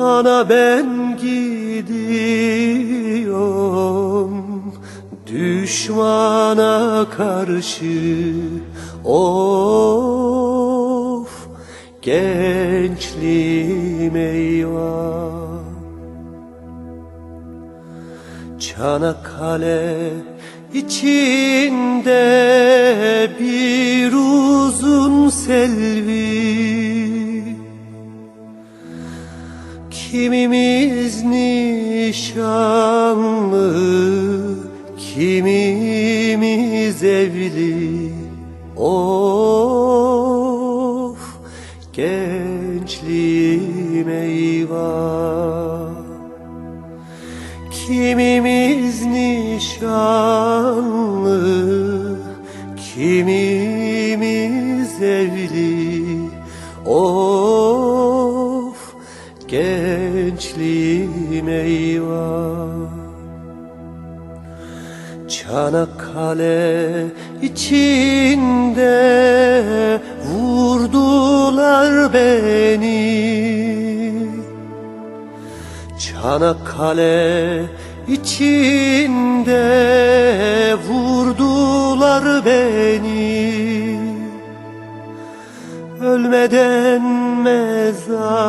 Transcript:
Ana ben gidiyorum. Düşmana karşı. Of gençliğim eyvah. Çanakkale içinde bir uzun selvi Kimimiz nişanlı, kimimiz evli. Of gençliğim eyvah. Kimimiz nişanlı, kimimiz evli. Of gençliğim eyvah. Çanakkale içinde vurdular beni. Çanakkale içinde vurdular beni. Ölmeden mezara